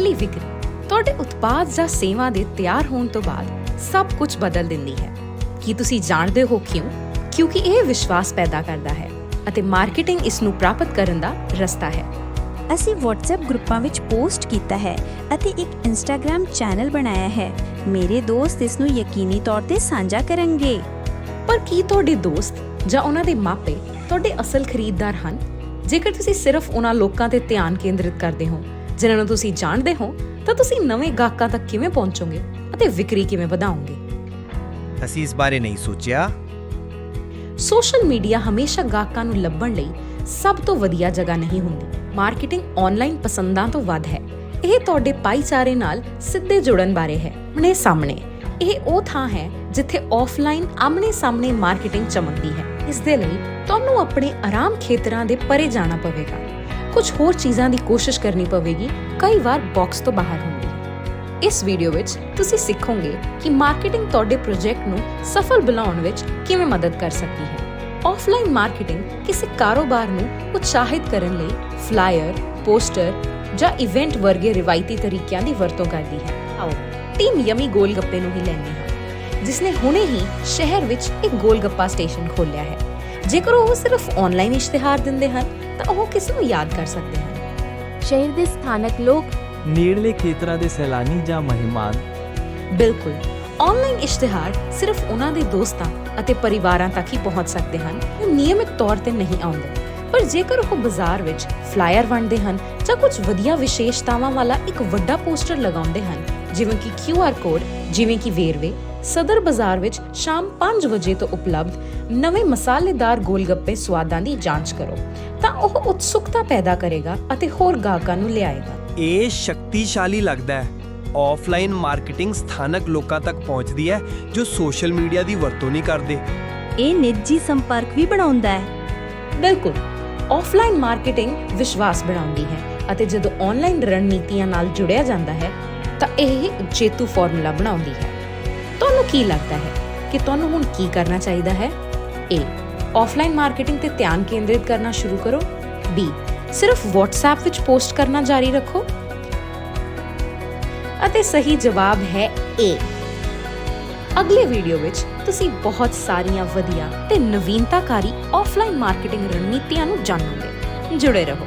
ਤੁਹਾਡੀ ਵਿਕਰੀ ਤੁਹਾਡੇ ਉਤਪਾਦ ਜਾਂ ਸੇਵਾ ਦੇ ਤਿਆਰ ਹੋਣ ਤੋਂ ਬਾਅਦ ਸਭ ਕੁਝ ਬਦਲ ਦਿੰਦੀ ਹੈ। ਕੀ ਤੁਸੀਂ ਜਾਣਦੇ ਹੋ ਕਿਉਂ? ਕਿਉਂਕਿ ਇਹ ਵਿਸ਼ਵਾਸ ਪੈਦਾ ਕਰਦਾ ਹੈ ਅਤੇ ਮਾਰਕੀਟਿੰਗ ਇਸ ਨੂੰ ਪ੍ਰਾਪਤ ਕਰਨ ਦਾ ਰਸਤਾ ਹੈ। ਅਸੀਂ WhatsApp ਗਰੁੱਪਾਂ ਵਿੱਚ ਪੋਸਟ ਕੀਤਾ ਹੈ ਅਤੇ ਇੱਕ Instagram ਚੈਨਲ ਬਣਾਇਆ ਹੈ। ਮੇਰੇ ਦੋਸਤ ਇਸ ਨੂੰ ਯਕੀਨੀ ਤੌਰ ਤੇ ਸਾਂਝਾ ਕਰਨਗੇ। ਪਰ ਕੀ ਤੁਹਾਡੇ ਦੋਸਤ ਜਾਂ ਉਹਨਾਂ ਦੇ ਮਾਪੇ ਤੁਹਾਡੇ ਅਸਲ ਖਰੀਦਦਾਰ ਹਨ? ਜੇਕਰ ਤੁਸੀਂ ਸਿਰਫ ਉਹਨਾਂ ਲੋਕਾਂ ਤੇ ਧਿਆਨ ਕੇਂਦਰਿਤ ਕਰਦੇ ਹੋ ਜਿਨ੍ਹਾਂ ਨੂੰ ਤੁਸੀਂ ਜਾਣਦੇ ਹੋ ਤਾਂ ਤੁਸੀਂ ਨਵੇਂ ਗਾਹਕਾਂ ਤੱਕ ਕਿਵੇਂ ਪਹੁੰਚੋਗੇ ਅਤੇ ਵਿਕਰੀ ਕਿਵੇਂ ਵਧਾਓਗੇ? ਅਸੀਂ ਇਸ ਬਾਰੇ ਨਹੀਂ ਸੋਚਿਆ। ਸੋਸ਼ਲ ਮੀਡੀਆ ਹਮੇਸ਼ਾ ਗਾਹਕਾਂ ਨੂੰ ਲੱਭਣ ਲਈ ਸਭ ਤੋਂ ਵਧੀਆ ਜਗ੍ਹਾ ਨਹੀਂ ਹੁੰਦੀ। ਮਾਰਕੀਟਿੰਗ ਆਨਲਾਈਨ ਪਸੰਦਾਂ ਤੋਂ ਵੱਧ ਹੈ। ਇਹ ਤੁਹਾਡੇ ਭਾਈਚਾਰੇ ਨਾਲ ਸਿੱਧੇ ਜੁੜਨ ਬਾਰੇ ਹੈ ਮਨੇ ਸਾਹਮਣੇ। ਇਹ ਉਹ ਥਾਂ ਹੈ ਜਿੱਥੇ ਆਫਲਾਈਨ ਆਮਨੇ ਸਾਹਮਣੇ ਮਾਰਕੀਟਿੰਗ ਚਮਕਦੀ ਹੈ। ਇਸ ਦੇ ਲਈ ਤੁਹਾਨੂੰ ਆਪਣੇ ਆਰਾਮ ਖੇਤਰਾਂ ਦੇ ਪਰੇ ਜਾਣਾ ਪਵੇਗਾ। ਕੁਝ ਹੋਰ ਚੀਜ਼ਾਂ ਦੀ ਕੋਸ਼ਿਸ਼ ਕਰਨੀ ਪਵੇਗੀ ਕਈ ਵਾਰ ਬਾਕਸ ਤੋਂ ਬਾਹਰ ਹੁੰਦੀ ਇਸ ਵੀਡੀਓ ਵਿੱਚ ਤੁਸੀਂ ਸਿੱਖੋਗੇ ਕਿ ਮਾਰਕੀਟਿੰਗ ਤੁਹਾਡੇ ਪ੍ਰੋਜੈਕਟ ਨੂੰ ਸਫਲ ਬਣਾਉਣ ਵਿੱਚ ਕਿਵੇਂ ਮਦਦ ਕਰ ਸਕਦੀ ਹੈ। ਆਫਲਾਈਨ ਮਾਰਕੀਟਿੰਗ ਕਿਸੇ ਕਾਰੋਬਾਰ ਨੂੰ ਉਤਸ਼ਾਹਿਤ ਕਰਨ ਲਈ ਫਲਾਇਰ, ਪੋਸਟਰ ਜਾਂ ਇਵੈਂਟ ਵਰਗੇ ਰਿਵਾਇਤੀ ਤਰੀਕਿਆਂ ਦੀ ਵਰਤੋਂ ਕਰਦੀ ਹੈ। ਆਓ ਟੀਮ ਯਮੀ ਗੋਲਗੱਪੇ ਨੂੰ ਹੀ ਲੈਂਦੇ ਹਾਂ ਜਿਸ ਨੇ ਹੁਣੇ ਹੀ ਸ਼ਹਿਰ ਵਿੱਚ ਇੱਕ ਗੋਲਗੱਪਾ ਸਟੇਸ਼ਨ ਖੋਲ੍ਹਿਆ ਹੈ। ਜੇਕਰ ਉਹ ਸਿਰਫ ਆਨਲਾਈਨ ਇਸ਼ਤਿਹਾਰ ਦਿੰਦੇ ਹਨ ਤਾਂ ਉਹ ਕਿਸ ਨੂੰ ਯਾਦ ਕਰ ਸਕਦੇ ਹਨ? ਸ਼ਹਿਰ ਦੇ ਸਥਾਨਕ ਲੋਕ ਨੇੜਲੇ ਖੇਤਰਾਂ ਦੇ ਸੈਲਾਨੀ ਜਾਂ ਮਹਿਮਾਨ? ਬਿਲਕੁਲ। ਆਨਲਾਈਨ ਇਸ਼ਤਿਹਾਰ ਸਿਰਫ ਉਹਨਾਂ ਦੇ ਦੋਸਤਾਂ ਅਤੇ ਪਰਿਵਾਰਾਂ ਤੱਕ ਹੀ ਪਹੁੰਚ ਸਕਦੇ ਹਨ ਉਹ ਨਿਯਮਿਤ ਤੌਰ ਤੇ ਨਹੀਂ ਆਉਂਦੇ। ਪਰ ਜੇਕਰ ਉਹ ਬਾਜ਼ਾਰ ਵਿੱਚ ਫਲਾਇਰ ਵੰਡਦੇ ਹਨ ਜਾਂ ਕੁਝ ਵਧੀਆ ਵਿਸ਼ੇਸ਼ਤਾਵਾਂ ਵਾਲਾ ਇੱਕ ਵੱਡਾ ਪੋਸਟਰ ਲਗਾਉਂਦੇ ਹਨ ਜਿਵੇਂ ਕਿ QR ਕੋਡ ਜਿਵੇਂ ਕਿ ਵੇਰਵੇ ਸਦਰ ਬਾਜ਼ਾਰ ਵਿੱਚ ਸ਼ਾਮ 5 ਵਜੇ ਤੋਂ ਉਪਲਬਧ ਨਵੇਂ ਮਸਾਲੇਦਾਰ ਗੋਲਗੱਪੇ ਸਵਾਦਾਂ ਦੀ ਜਾਂਚ ਕਰੋ। ਤਾਂ ਉਹ ਉਤਸੁਕਤਾ ਪੈਦਾ ਕਰੇਗਾ ਅਤੇ ਹੋਰ ਗਾਹਕਾਂ ਨੂੰ ਲਿਆਏਗਾ। ਇਹ ਸ਼ਕਤੀਸ਼ਾਲੀ ਲੱਗਦਾ ਹੈ। ਆਫਲਾਈਨ ਮਾਰਕੀਟਿੰਗ ਸਥਾਨਕ ਲੋਕਾਂ ਤੱਕ ਪਹੁੰਚਦੀ ਹੈ ਜੋ ਸੋਸ਼ਲ ਮੀਡੀਆ ਦੀ ਵਰਤੋਂ ਨਹੀਂ ਕਰਦੇ। ਇਹ ਨਿੱਜੀ ਸੰਪਰਕ ਵੀ ਬਣਾਉਂਦਾ ਹੈ। ਬਿਲਕੁਲ। ਆਫਲਾਈਨ ਮਾਰਕੀਟਿੰਗ ਵਿਸ਼ਵਾਸ ਬਣਾਉਂਦੀ ਹੈ ਅਤੇ ਜਦੋਂ ਆਨਲਾਈਨ ਰਣਨੀਤੀਆਂ ਨਾਲ ਜੁੜਿਆ ਜਾਂਦਾ ਹੈ ਤਾਂ ਇਹ ਜੇਤੂ ਫਾਰਮੂਲਾ ਬਣਾਉਂਦੀ ਹੈ। ਤੁਹਾਨੂੰ ਕੀ ਲੱਗਦਾ ਹੈ ਕਿ ਤੁਹਾਨੂੰ ਹੁਣ ਕੀ ਕਰਨਾ ਚਾਹੀਦਾ ਹੈ? A. ਆਫਲਾਈਨ ਮਾਰਕੀਟਿੰਗ ਤੇ ਧਿਆਨ ਕੇਂਦਰਿਤ ਕਰਨਾ ਸ਼ੁਰੂ ਕਰੋ। B. ਸਿਰਫ WhatsApp ਵਿੱਚ ਪੋਸਟ ਕਰਨਾ ਜਾਰੀ ਰੱਖੋ। ਅਤੇ ਸਹੀ ਜਵਾਬ ਹੈ A. ਅਗਲੇ ਵੀਡੀਓ ਵਿੱਚ ਤੁਸੀਂ ਬਹੁਤ ਸਾਰੀਆਂ ਵਧੀਆ ਤੇ ਨਵੀਨਤਾਕਾਰੀ ਆਫਲਾਈਨ ਮਾਰਕੀਟਿੰਗ ਰਣਨੀਤੀਆਂ ਨੂੰ ਜਾਣੋਗੇ। ਜੁੜੇ ਰਹੋ।